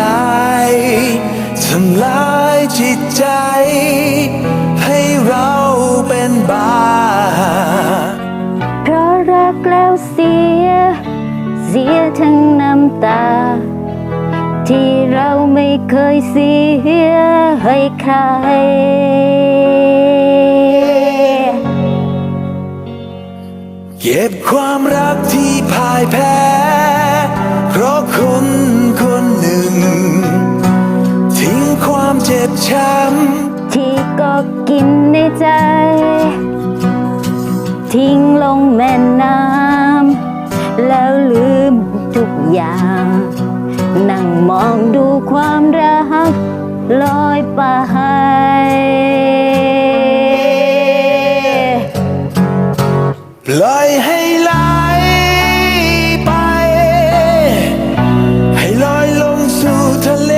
ลายทำลายจิตใจ ให้เราเป็นบ้า เพราะรักแล้วเสีย เสียทั้งน้ำตา ที่เราไม่เคยเสียให้ใคร เก็บความรักที่พ่ายแพ้ เพราะคนคนหนึ่ง ทิ้งความเจ็บช้ำที่ก็กินในใจ ทิ้งลงแม่น้ำแล้วลืมทุกอย่าง นั่งมองดูความรักลอยไป ลอยให้ไหลไป ให้ลอยลงสู่ทะเล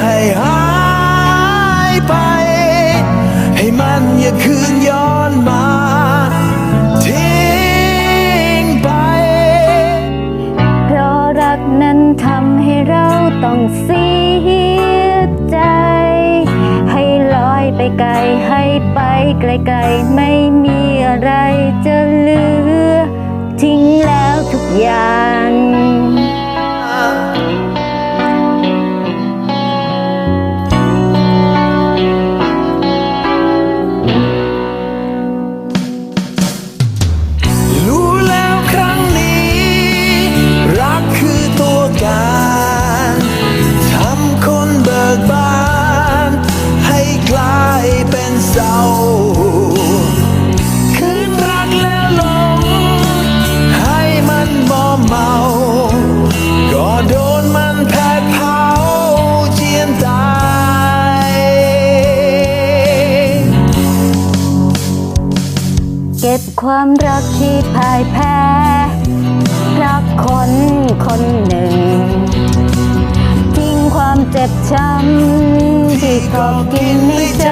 ให้หายไป ให้มันอย่าคืนย้อนมาทิ้งไป เพราะรักนั้นทำให้เราต้องเสียใจ ให้ลอยไปไกลให้ไปไกลๆไม่มี ไรจะเหลือ ทิ้งแล้วทุกอย่าง ความรักที่พ่ายแพ้ รักคนคนหนึ่ง ทิ้งความเจ็บช้ำที่กอบกินในใจ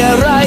arrived.